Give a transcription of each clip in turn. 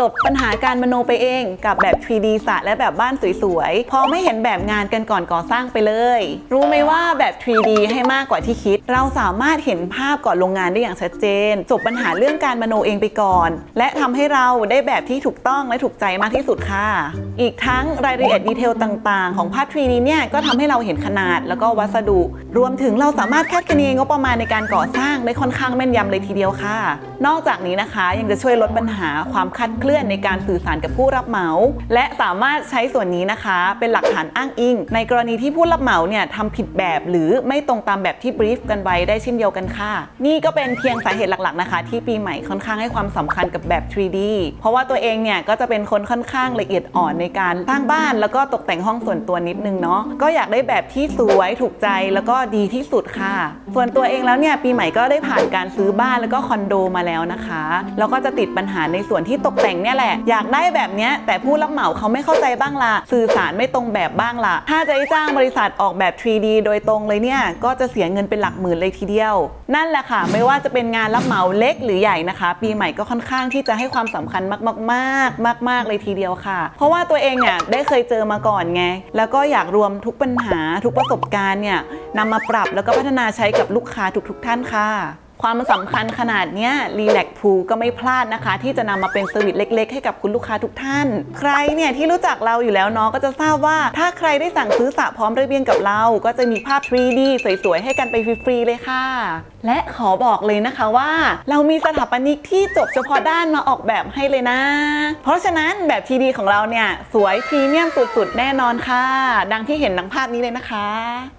จบปัญหาการมโนไปเองกับแบบ 3D สระและแบบบ้านสวยๆ พอไม่เห็นแบบงานกันก่อนก่อสร้างไปเลย รู้ไหมว่าแบบ 3D ให้มากกว่าที่คิด เราสามารถเห็นภาพก่อนลงงานได้อย่างชัดเจน จบปัญหาเรื่องการมโนเองไปก่อน และทำให้เราได้แบบที่ถูกต้องและถูกใจมากที่สุดค่ะ อีกทั้งรายละเอียดดีเทลต่างๆ ของภาพ 3D เนี่ยก็ทำให้เราเห็นขนาดแล้วก็วัสดุ รวมถึงเราสามารถคาดคะเนงบประมาณในการก่อสร้างได้ค่อนข้างแม่นยำเลยทีเดียวค่ะ นอกจากนี้นะคะยังจะช่วยลดปัญหาความคลาดเคลื่อนในการสื่อสารกับผู้รับเหมา และสามารถใช้ส่วนนี้นะคะ เป็นหลักฐานอ้างอิง ในกรณีที่ผู้รับเหมาเนี่ยทำผิดแบบหรือไม่ตรงตามแบบที่บรีฟกันไว้ได้เช่นเดียวกันค่ะ นี่ก็เป็นเพียงสาเหตุหลักๆนะคะ ที่ปีใหม่ค่อนข้างให้ความสำคัญกับแบบ 3D เพราะว่าตัวเองเนี่ยก็จะเป็นคนค่อนข้างละเอียดอ่อนในการสร้างบ้าน แล้วก็ตกแต่งห้องส่วนตัวนิดนึงเนาะก็อยากได้แบบที่สวยถูกใจแล้วก็ดีที่สุดค่ะ ส่วนตัวเองแล้วเนี่ยปีใหม่ก็ได้ผ่านการซื้อบ้านแล้วก็คอนโดมาแล้วนะคะแล้วก็จะติดปัญหาในส่วนที่ตกแต่งเนี่ยแหละ อยากได้แบบเนี้ยแต่ผู้รับเหมาเขาไม่เข้าใจบ้างละสื่อสารไม่ตรงแบบบ้างละถ้าจะให้จ้างบริษัทออกแบบ 3D โดยตรงเลยเนี่ยก็จะเสียเงินเป็นหลักหมื่นเลยทีเดียว นั่นแหละค่ะ ไม่ว่าจะเป็นงานรับเหมาเล็กหรือใหญ่นะคะ ปีใหม่ก็ค่อนข้างที่จะให้ความสำคัญมากๆๆมากๆเลยทีเดียวค่ะ เพราะว่าตัวเองเนี่ยได้เคยเจอมาก่อนไง แล้วก็อยากรวมทุกปัญหาทุกประสบการณ์เนี่ยนำมาปรับแล้วก็พัฒนาใช้กับลูกค้าทุกๆท่านค่ะ ความสำคัญขนาดเนี้ยรีแลกพูก็ไม่พลาดนะคะ ที่จะนำมาเป็นเซอร์วิสเล็ก ๆ ให้กับคุณลูกค้าทุกท่าน ใครเนี่ยที่รู้จักเราอยู่แล้วเนาะก็จะทราบว่า ถ้าใครได้สั่งซื้อสระพร้อมระเบียงกับเรา ก็จะมีภาพ 3D สวยๆ ให้กันไปฟรีๆเลยค่ะ และขอบอกเลยนะคะว่า เรามีสถาปนิกที่จบเฉพาะด้านมาออกแบบให้เลยนะ เพราะฉะนั้นแบบ 3D ของเราเนี่ยสวยพรีเมียมสุดๆ แน่นอนค่ะ ดังที่เห็นดังภาพนี้เลยนะคะ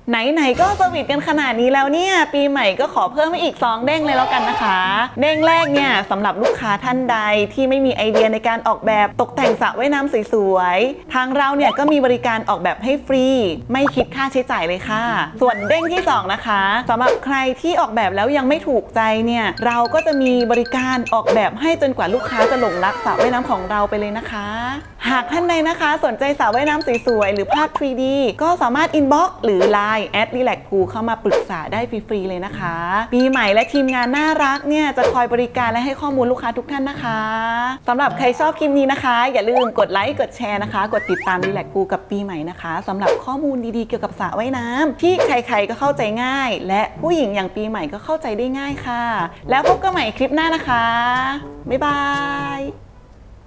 ไหนๆก็สวิตกันขนาดนี้แล้วเนี่ยปีใหม่ก็ขอเพิ่มให้อีก2เด้งเลยแล้วกันนะคะ เด้งแรกเนี่ยสำหรับลูกค้าท่านใดที่ไม่มีไอเดียในการออกแบบตกแต่งสระว่ายน้ำสวยๆ ทางเราเนี่ยก็มีบริการออกแบบให้ฟรี ไม่คิดค่าใช้จ่ายเลยค่ะ ส่วนเด้งที่ 2 นะคะสำหรับใครที่ออกแบบแล้วยังไม่ถูกใจเนี่ยเราก็จะมีบริการออกแบบให้จนกว่าลูกค้าจะหลงรักสระว่ายน้ำของเราไปเลยนะคะ หากท่านใดนะคะ สนใจสระว่ายน้ำสวยๆหรือภาพ 3D ก็สามารถ inbox หรือ Line แอด relax pool เข้ามาปรึกษาได้ฟรีๆเลยนะคะ ปีใหม่และทีมงานน่ารักเนี่ยจะคอยบริการและให้ข้อมูลลูกค้าทุกท่านนะคะสำหรับใครชอบคลิปนี้นะคะ อย่าลืมกดไลค์กดแชร์นะคะ กดติดตาม relax pool กับปีใหม่นะคะสำหรับข้อมูลดีๆเกี่ยวกับสระว่ายน้ำที่ใครๆก็เข้าใจง่าย และผู้หญิงอย่างปีใหม่ก็เข้าใจได้ง่ายค่ะ แล้วพบกันใหม่คลิปหน้านะคะบ๊ายบาย